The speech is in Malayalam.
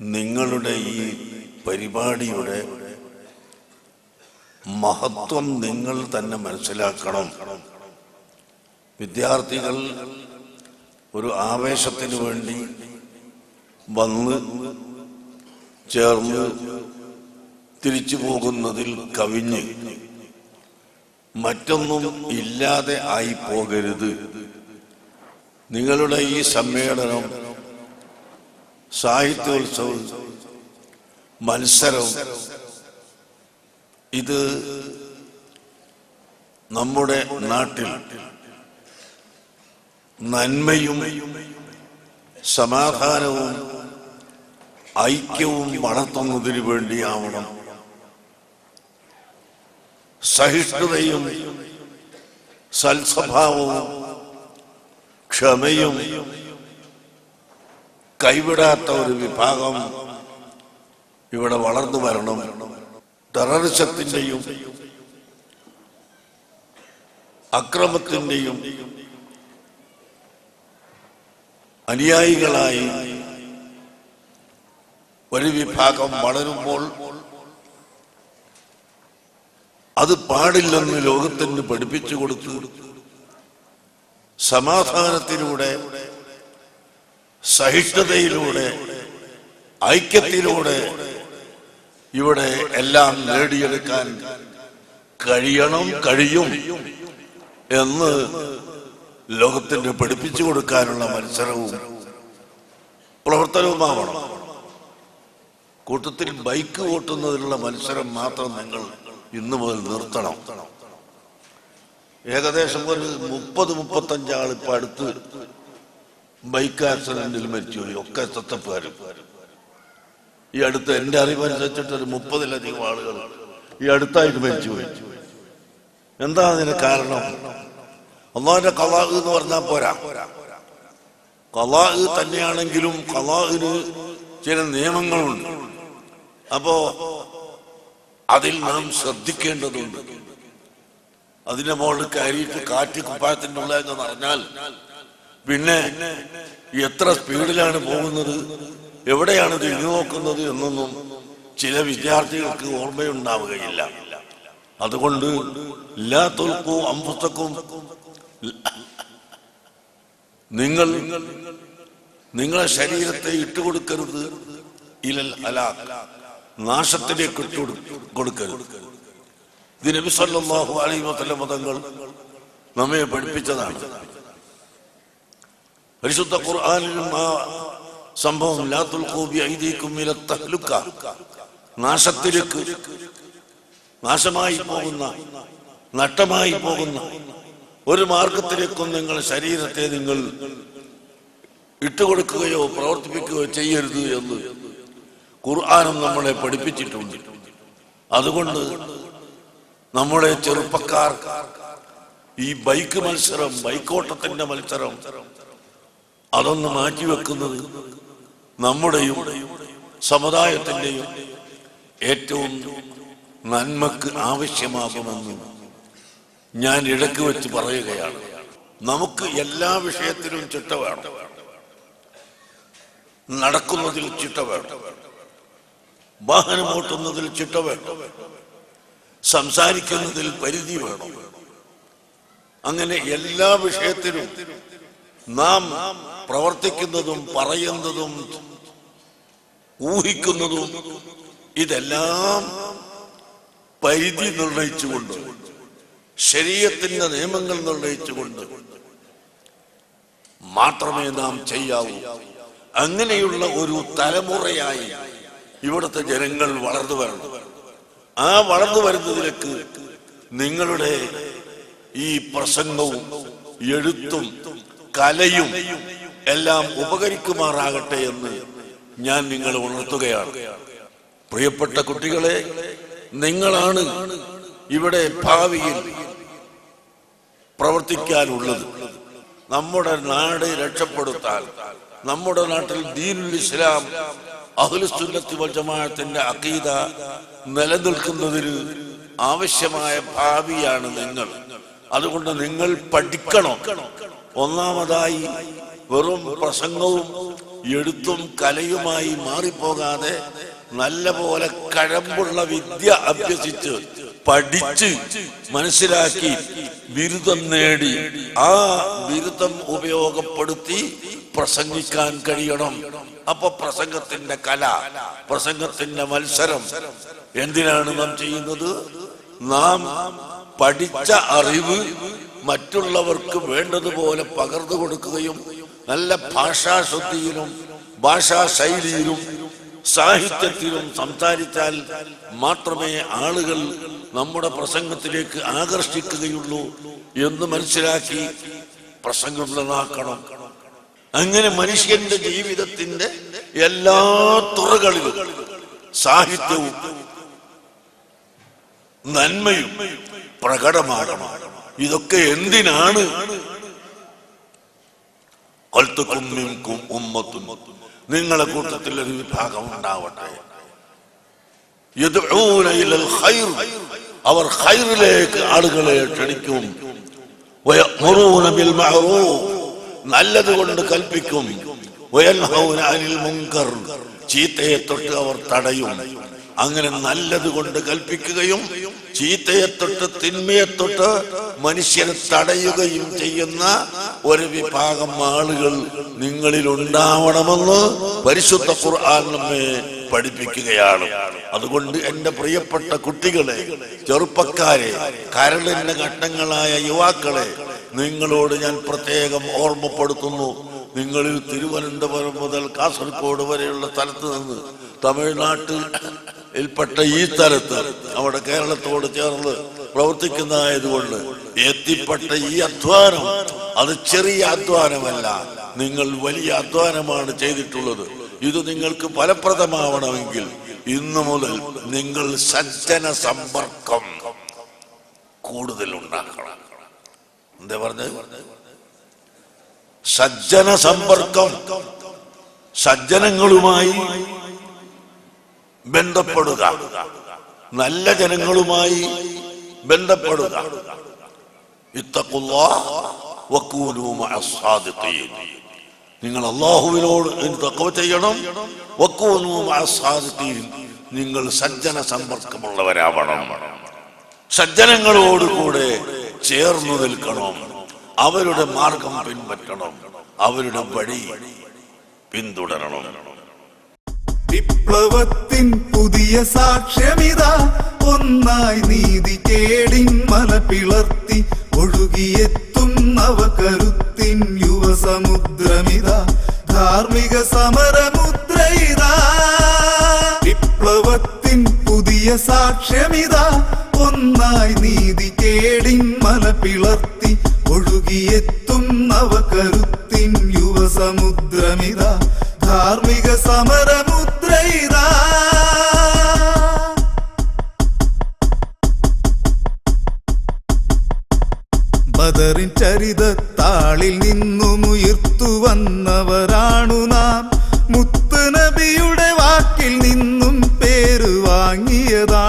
നിങ്ങളുടെ ഈ പരിപാടിയുടെ മഹത്വം നിങ്ങൾ തന്നെ മനസ്സിലാക്കണം. വിദ്യാർത്ഥികൾ ഒരു ആവേശത്തിന് വേണ്ടി വന്ന് ചേർന്ന് തിരിച്ചു പോകുന്നതിൽ കവിഞ്ഞ് മറ്റൊന്നും ഇല്ലാതെ ആയി പോകരുത്. നിങ്ങളുടെ ഈ സമ്മേളനം സാഹിത്യോത്സവം മത്സരം. ഇത് നമ്മുടെ നാട്ടിൽ നന്മയും സമാധാനവും ഐക്യവും വളർത്തുന്നതിന് വേണ്ടിയാവണം. സഹിഷ്ണുതയും സൽസ്വഭാവവും ക്ഷമയും കൈവിടാത്ത ഒരു വിഭാഗം ഇവിടെ വളർന്നു വരണം. ടെററിസത്തിന്റെയും അക്രമത്തിന്റെയും അനുയായികളായി ഒരു വിഭാഗം വളരുമ്പോൾ അത് പാടില്ലെന്ന് ലോകത്തിന് പഠിപ്പിച്ചു കൊടുത്തു സമാധാനത്തിലൂടെ സഹിഷ്ണുതയിലൂടെ ഐക്യത്തിലൂടെ ഇവിടെ എല്ലാം നേടിയെടുക്കാൻ കഴിയണം കഴിയും എന്ന് ലോകത്തിന് പഠിപ്പിച്ചു കൊടുക്കാനുള്ള മത്സരവും പ്രവർത്തനവുമാവണം. കൂട്ടത്തിൽ ബൈക്ക് ഓട്ടുന്നതിനുള്ള മത്സരം മാത്രം നിങ്ങൾ ഇന്നു മുതൽ നിർത്തണം. ഏകദേശം ഒരു മുപ്പത് മുപ്പത്തഞ്ചാൾ ഇപ്പൊ അടുത്ത് ബൈക്ക് ആക്സിഡന്റിൽ മരിച്ചുപോയി ഒക്കെ തത്തപ്പുകാരും ഈ അടുത്ത് എന്റെ അറിവനുസരിച്ചിട്ട് ഒരു മുപ്പതിലധികം ആളുകൾ ഈ അടുത്തായിട്ട് മരിച്ചുപോയി എന്താ അതിന് കാരണം? അള്ളാഹിന്റെ കലാഹ് എന്ന് പറഞ്ഞാൽ പോരാ. കലാഹ് തന്നെയാണെങ്കിലും കലാഹിന് ചില നിയമങ്ങളുണ്ട്. അപ്പോ അതിൽ നാം ശ്രദ്ധിക്കേണ്ടതുണ്ട്. അതിന്റെ മുകളിൽ കയറിയിട്ട് കാറ്റ് കുപ്പായത്തിന്റെ എന്ന് പറഞ്ഞാൽ പിന്നെ എത്ര സ്പീഡിലാണ് പോകുന്നത്? എവിടെയാണ് തിരിഞ്ഞു നോക്കുന്നത് എന്നൊന്നും ചില വിദ്യാർത്ഥികൾക്ക് ഓർമ്മയുണ്ടാവുകയില്ല. അതുകൊണ്ട് തോൽക്കും നിങ്ങൾ നിങ്ങളെ ശരീരത്തെ ഇട്ടുകൊടുക്കരുത്. ഇലൽ ഹലാഖ് നാശത്തിലേക്ക് കൊടുക്കരുത്. ഇത് നബി വസല്ലം മതങ്ങൾ നമ്മെ പഠിപ്പിച്ചതാണ്. പരിശുദ്ധ ഖുർആനിലും ആ സംഭവം നാശത്തിലേക്ക് നാശമായി പോകുന്ന നഷ്ടമായി പോകുന്ന ഒരു മാർഗത്തിലേക്കും നിങ്ങൾ ശരീരത്തെ നിങ്ങൾ ഇട്ടുകൊടുക്കുകയോ പ്രവർത്തിപ്പിക്കുകയോ ചെയ്യരുത് എന്ന് ഖുർആാനും നമ്മളെ പഠിപ്പിച്ചിട്ടുണ്ട്. അതുകൊണ്ട് നമ്മുടെ ചെറുപ്പക്കാർ ഈ ബൈക്ക് മത്സരം ബൈക്കോട്ടത്തിന്റെ മത്സരം അതൊന്ന് മാറ്റിവെക്കുന്നത് നമ്മുടെയും സമുദായത്തിന്റെയും ഏറ്റവും നന്മക്ക് ആവശ്യമാകുമെന്ന് ഞാൻ ഇടയ്ക്ക് വെച്ച് പറയുകയാണ്. നമുക്ക് എല്ലാ വിഷയത്തിലും ചിട്ട വേണം. നടക്കുന്നതിൽ ചിട്ട വേണം. വാഹനമോട്ടുന്നതിൽ ചിട്ട വേണം. സംസാരിക്കുന്നതിൽ പരിധി വേണം. അങ്ങനെ എല്ലാ വിഷയത്തിലും നാം പ്രവർത്തിക്കുന്നതും പറയുന്നതും ഊഹിക്കുന്നതും ഇതെല്ലാം പരിധി നിർണയിച്ചുകൊണ്ട് ശരീരത്തിന്റെ നിയമങ്ങൾ നിർണയിച്ചുകൊണ്ട് മാത്രമേ നാം ചെയ്യാവൂ. അങ്ങനെയുള്ള ഒരു തലമുറയായി ഇവിടുത്തെ ജനങ്ങൾ വളർന്നു വരണം. ആ വളർന്നു വരുന്നതിലേക്ക് നിങ്ങളുടെ ഈ പ്രസംഗവും എഴുത്തും കലയും എല്ലാം ഉപകരിക്കുമാറാകട്ടെ എന്ന് ഞാൻ നിങ്ങളെ ഉണർത്തുകയാണ്. പ്രിയപ്പെട്ട കുട്ടികളെ നിങ്ങളാണ് ഇവിടെ ഭാവിയിൽ പ്രവർത്തിക്കാനുള്ളത്. നമ്മുടെ നാട് രക്ഷപ്പെടുത്താൻ നമ്മുടെ നാട്ടിൽ ദീനുൽ ഇസ്ലാം അഹ്ലുസുന്നത്തി വൽ ജമാഅത്തിന്റെ അഖീദ നിലനിൽക്കുന്നതിന് ആവശ്യമായ ഭാവിയാണ് നിങ്ങൾ. അതുകൊണ്ട് നിങ്ങൾ പഠിക്കണം. ഒന്നാമതായി വെറും പ്രസംഗവും എഴുത്തും കലയുമായി മാറിപ്പോകാതെ നല്ല പോലെ കഴമ്പുള്ള വിദ്യ അഭ്യസിച്ച് പഠിച്ച് മനസ്സിലാക്കി ബിരുദം നേടി ആ ബിരുദം ഉപയോഗപ്പെടുത്തി പ്രസംഗിക്കാൻ കഴിയണം. അപ്പൊ പ്രസംഗത്തിന്റെ കല പ്രസംഗത്തിന്റെ മത്സരം എന്തിനാണ് നാം ചെയ്യുന്നത്? നാം പഠിച്ച അറിവ് മറ്റുള്ളവർക്ക് വേണ്ടതുപോലെ പകർന്നു കൊടുക്കുകയും നല്ല ഭാഷാശുദ്ധിയിലും ഭാഷാ ശൈലിയിലും സാഹിത്യത്തിലും സംസാരിച്ചാൽ മാത്രമേ ആളുകൾ നമ്മുടെ പ്രസംഗത്തിലേക്ക് ആകർഷിക്കുകയുള്ളൂ എന്ന് മനസ്സിലാക്കി പ്രസംഗം നന്നാക്കണം അങ്ങനെ മനുഷ്യന്റെ ജീവിതത്തിന്റെ എല്ലാ തുറകളിലും സാഹിത്യവും നന്മയും പ്രകടമാകണം. ഇതൊക്കെ എന്തിനാണ് നിങ്ങളെ കൂട്ടത്തിൽ ഒരു വിഭാഗം ഉണ്ടാവട്ടെ. അവർ ഹൈറിലേക്ക് ആളുകളെ ക്ഷണിക്കും. നല്ലത് കൊണ്ട് കൽപ്പിക്കും. ചീത്തയെ തൊട്ട് അവർ തടയും. അങ്ങനെ നല്ലത് കൊണ്ട് കൽപ്പിക്കുകയും ചീത്തയെ തൊട്ട് തിന്മയെ തൊട്ട് മനുഷ്യരെ തടയുകയും ചെയ്യുന്ന ഒരു വിഭാഗം ആളുകൾ നിങ്ങളിൽ ഉണ്ടാവണമെന്ന് പരിശുദ്ധ ഖുർആൻ നമ്മെ പഠിപ്പിക്കുകയാണ്. അതുകൊണ്ട് എന്റെ പ്രിയപ്പെട്ട കുട്ടികളെ ചെറുപ്പക്കാരെ കരളിന്റെ ഘട്ടങ്ങളായ യുവാക്കളെ നിങ്ങളോട് ഞാൻ പ്രത്യേകം ഓർമ്മപ്പെടുത്തുന്നു. നിങ്ങളിൽ തിരുവനന്തപുരം മുതൽ കാസർഗോഡ് വരെയുള്ള സ്ഥലത്ത് നിന്ന് തമിഴ്നാട്ടിൽ ഇൽപ്പെട്ട ഈ സ്ഥലത്ത് അവിടെ കേരളത്തോട് ചേർന്ന് പ്രവർത്തിക്കുന്നതായതുകൊണ്ട് എത്തിപ്പെട്ട ഈ അധ്വാനം അത് ചെറിയ അധ്വാനമല്ല. നിങ്ങൾ വലിയ അധ്വാനമാണ് ചെയ്തിട്ടുള്ളത്. ഇത് നിങ്ങൾക്ക് ഫലപ്രദമാവണമെങ്കിൽ ഇന്നു മുതൽ നിങ്ങൾ സജ്ജന സമ്പർക്കം കൂടുതൽ ഉണ്ടാക്കണം എന്താ പറഞ്ഞത്? സജ്ജന സമ്പർക്കം സജ്ജനങ്ങളുമായി ബന്ധപ്പെടുക. നല്ല ജനങ്ങളുമായി ബന്ധപ്പെടുക. നിങ്ങൾ അള്ളാഹുവിനോട് തക്കവ ചെയ്യണം. നിങ്ങൾ സജ്ജന സമ്പർക്കമുള്ളവരാവണം. സജ്ജനങ്ങളോട് കൂടെ ചേർന്നു നിൽക്കണം. അവരുടെ മാർഗം പിൻപറ്റണം. അവരുടെ വഴി പിന്തുടരണം. വിപ്ലവത്തിൻ പുതിയ സാക്ഷ്യമിതാ. ഒന്നായി നീതി കേടിൻ മല പിളർത്തി ഒഴുകിയെത്തും നവകരുത്തിൻ യുവസമുദ്രമിതാ. ധാർമ്മിക സമരമുദ്രയിതാ. വിപ്ലവത്തിൻ പുതിയ സാക്ഷ്യമിതാ. ഒന്നായി നീതി കേടിൻ മല പിളർത്തി ഒഴുകിയെത്തും നവകരുത്തിൻ യുവസമുദ്രമിതാ. ധാർമ്മിക സമരമുദ്രയിതാ ബദറിൻ ചരിതത്താളിൽ നിന്നും ഉയർത്തു വന്നവരാണു നാം മുത്തുനബിയുടെ വാക്കിൽ നിന്നും പേര് വാങ്ങിയതാണ്